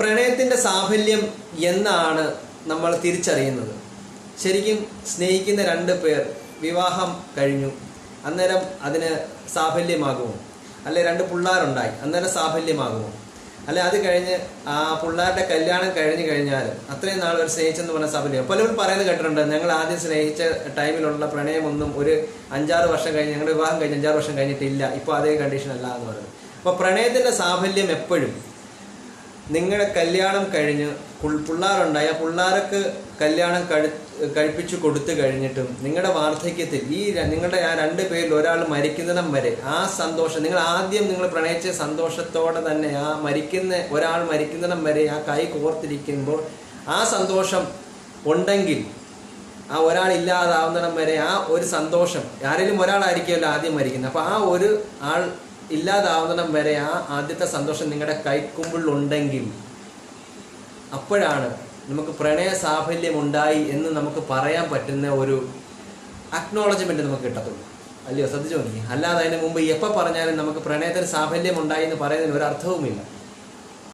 പ്രണയത്തിന്റെ സാഫല്യം എന്നാണ് നമ്മൾ തിരിച്ചറിയുന്നത്. ശരിക്കും സ്നേഹിക്കുന്ന രണ്ട് പേർ വിവാഹം കഴിഞ്ഞു. അന്നേരം അതിന് സാഫല്യമാകുമോ? അല്ലെ രണ്ട് പിള്ളേരുണ്ടായി അന്നേരം സാഫല്യമാകുമോ? അല്ലെ അത് കഴിഞ്ഞ് ആ പിള്ളേരുടെ കല്യാണം കഴിഞ്ഞു കഴിഞ്ഞാൽ അത്രയും നാൾ ഒരു സ്നേഹിച്ചെന്ന് പറഞ്ഞ സാഫല്യം. പലരും പറയുന്നത് കേട്ടിട്ടുണ്ട് ഞങ്ങൾ ആദ്യം സ്നേഹിച്ച ടൈമിലുള്ള പ്രണയമൊന്നും ഒരു അഞ്ചാറ് വർഷം കഴിഞ്ഞ് ഞങ്ങളുടെ വിവാഹം കഴിഞ്ഞ് അഞ്ചാറ് വർഷം കഴിഞ്ഞിട്ടില്ല. ഇപ്പോൾ അതേ കണ്ടീഷൻ അല്ല എന്ന് പറയുന്നത്. അപ്പോൾ പ്രണയത്തിന്റെ സാഫല്യം എപ്പോഴും നിങ്ങളുടെ കല്യാണം കഴിഞ്ഞ് പിള്ളേരുണ്ടായി ആ പിള്ളേർക്ക് കല്യാണം കഴി കഴിപ്പിച്ചു കൊടുത്തു കഴിഞ്ഞിട്ടും നിങ്ങളുടെ വാർദ്ധക്യത്തിൽ ഈ നിങ്ങളുടെ ആ രണ്ട് പേരിൽ ഒരാൾ മരിക്കുന്നിടം വരെ ആ സന്തോഷം നിങ്ങൾ ആദ്യം നിങ്ങൾ പ്രണയിച്ച സന്തോഷത്തോടെ തന്നെ ആ മരിക്കുന്ന ഒരാൾ മരിക്കുന്നിടം വരെ ആ കൈ കോർത്തിരിക്കുമ്പോൾ ആ സന്തോഷം ഉണ്ടെങ്കിൽ ആ ഒരാൾ ഇല്ലാതാവുന്നിടം വരെ ആ ഒരു സന്തോഷം ആരെങ്കിലും ഒരാളായിരിക്കുമല്ലോ ആദ്യം മരിക്കുന്നത്. അപ്പോൾ ആ ഒരു ആൾ ഇല്ലാതാവുന്നിടം വരെ ആ ആദ്യത്തെ സന്തോഷം നിങ്ങളുടെ കൈക്കുമ്പിൾ ഉണ്ടെങ്കിൽ അപ്പോഴാണ് നമുക്ക് പ്രണയ സാഫല്യം ഉണ്ടായി എന്ന് നമുക്ക് പറയാൻ പറ്റുന്ന ഒരു അക്നോളജ്മെന്റ് നമുക്ക് കിട്ടത്തുള്ളൂ. അല്ലയോ? ശ്രദ്ധിച്ചു നോക്കി അല്ലാതെ അതിന് മുമ്പ് എപ്പോൾ പറഞ്ഞാലും നമുക്ക് പ്രണയത്തിന് സാഫല്യം ഉണ്ടായി എന്ന് പറയുന്നതിന് ഒരു അർത്ഥവുമില്ല.